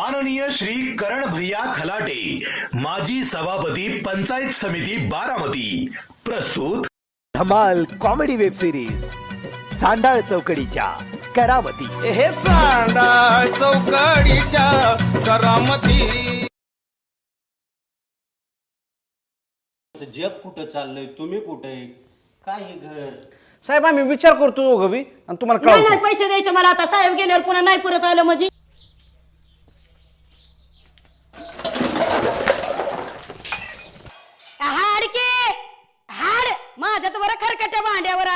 माननीय श्री करण भैया खलाटे माजी सभापती पंचायत समिती बारामती. प्रस्तुत धमाल कॉमेडी वेब सिरीज चांडाळ चौकडीच्या करावती हे चांडा चौकडीच्या करामती. जग कुठं चाललंय? तुम्ही कुठे? काय हे घर? साहेब आम्ही विचार करतो दोघं बी आणि तुम्हाला नाही कळवतो नाही पैसे द्यायचे मला आता. साहेब गेल्यावर पुन्हा नाही परत आलं म्हणजे?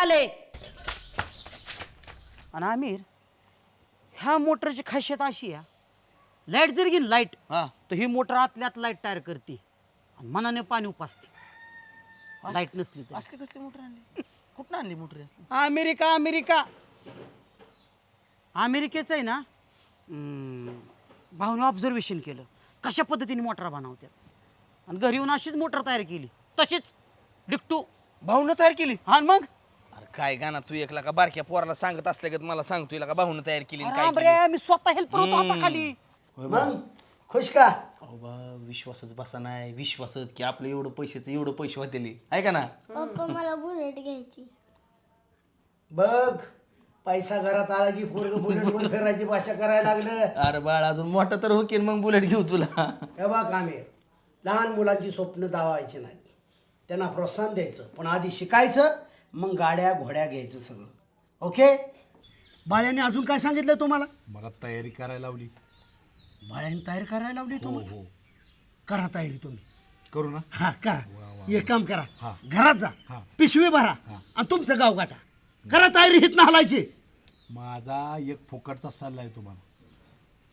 आले आणि आमिर ह्या मोटरची खासियत अशी आहे लाइट जर गेली लाइट तर ही मोटर आतल्यात लाइट तयार करते आणि मनाने पाणी उपासते. लाइट नसली तर. असली कसली मोटर आणली? कुठं आणली मोटर असली? America America. अमेरिकेचं आहे ना हम्म, भाऊने ऑब्झर्वेशन केलं. कशा पद्धतीने मोटर बनवतात आणि घरी येऊन अशीच मोटर तयार केली. तशीच. डिक्टू भाऊन तयार केली? हा आणि मग? काय गाणं तू एकला का? बारक्या पोराला सांगत असल्या का मला सांगतो का भाऊन तयार केली आणि काय राम केली? रे मी स्वतः हेल्पर होतो हाताखाली मग खुश का? अहो बा विश्वासच बसा नाही. विश्वासच की आपलं एवढं पैशाचं एवढं पैसे होते ऐका ना? पप्पा मला बुलेट घ्यायची. बघ पैसा घरात आला की पोरग बुलेट वर फिरायची भाषा करायला लागलं. अरे बाळ अजून मोठा तर होकेल मग बुलेट घेऊ तुला. हे बघ आमिर. लहान मुलांची स्वप्न दावायची नाही. त्यांना प्रोत्साहन द्यायचं पण आधी शिकायचं मग गाड्या घोड्या घ्यायचं सगळं. ओके बाळ्याने अजून काय सांगितलं तुम्हाला? मला तयारी करायला लावली. बाळ्याने तयारी करायला लावली तुम्हाला? करा तयारी तुम्ही. करू ना? हा करा. एक काम करा. घरात जा. पिशवी भरा आणि तुमचं गाव गाठा. करा तयारी हित हलायची माझा एक फुकटचा सल्ला आहे तुम्हाला.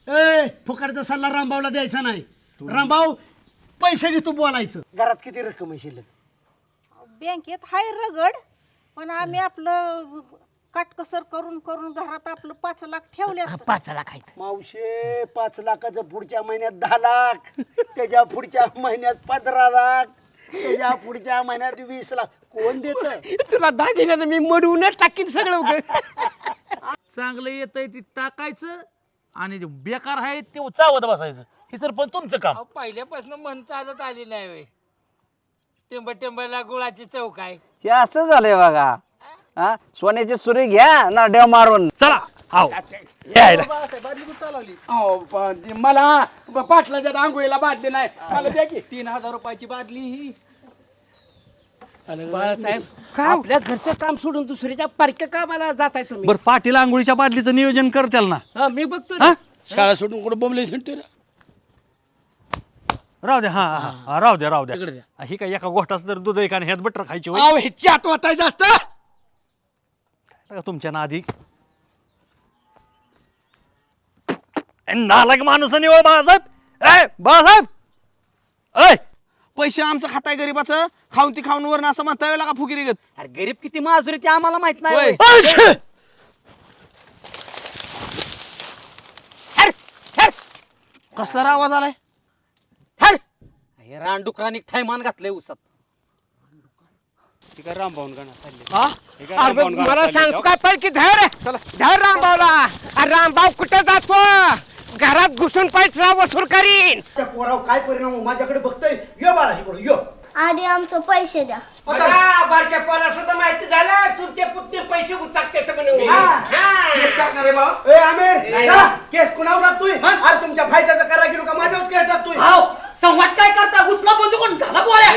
ए फुकटचा सल्ला रामभाऊला द्यायचा नाही. रामभाऊ पैसे घे तू बोलायचं. घरात किती रक्कम आहे शिल्लक? बँकेत हाय रगड. पण आम्ही आपलं काटकसर करून करून घरात आपलं पाच लाख ठेवले पाच लाख आहेत. मावशे पाच लाखाचं पुढच्या महिन्यात दहा लाख त्याच्या पुढच्या महिन्यात पंधरा लाख त्याच्या पुढच्या महिन्यात वीस लाख. कोण देत? तुला दागिन्यानं मी मडवूनच टाकीन सगळं उगा. चांगलं येतंय ते टाकायचं आणि जे बेकार आहे ते चावत बसायचं. हे सर पण तुमचं काम. पहिल्यापासून मन चालत आली नाही वे टेंब टेंबला गुळाची चौक आहे हे असं झालंय बघा. हा? सोन्याची सुरी घ्या ना डेव मारून. चला हाव. यायला. हो, मला पाटलाच्या आंघोळीला बादली नाही. मला द्या की. तीन हजार रुपयाची बादली ही. बाळासाहेब आपल्या घरचं काम सोडून दुसऱ्याच्या पारख्या कामाला जात आहे तुम्ही. बर पाटील आंघोळीच्या बादलीचं नियोजन करताल ना? हा, मी बघतो ना. शाळा सोडून कुठं बोंबले रे राहू द्या हा हा, हा राहू द्या राहू द्या. ही काय एका गोष्टाचं तर दूध आहे आणि ह्यात बटर खायची होय. अहो हे वाटायचं असतं तुमच्या नादी. ए, नालायक माणूस निवळ बाळासाहेब. ए बाळासाहेब. ऐ पैसे आमचं खाताय गरीबाचं खाऊन ती खाऊन वरण असं म्हणता का फुगिरी गत. अरे गरीब किती माजुरी ते आम्हाला माहीत नाही होय. होय. ऐ, छड, छड, कसला आवाज आलाय. हे रानडुकरांनी थैमान घातलंय उसात रामभाऊन गाणं चाललंय? अरे मला सांगतो काय पण की धैर धैर रामभाऊला अरे रामभाऊ कुठे जातो? घरात घुसून पैसा वसूल करीन. त्या पोरावर काय परिणाम? माझ्याकडे बघतोय. यो बाळा इकडे यो. आधी आमचं पैसे द्या. बारक्या पोरा सुद्धा माहिती झालं. तू ते पुतणे पैसे उचाकते म्हणून केस टाकणार आहे भाऊ. ए आमिर चला, केस कुणावर टाकतोय? अरे तुमच्या फायद्याचा करा गेलो का माझ्यावर केस टाकतोय. संवाद काय करता? उसला बोजू कोण? घाला बोळ्या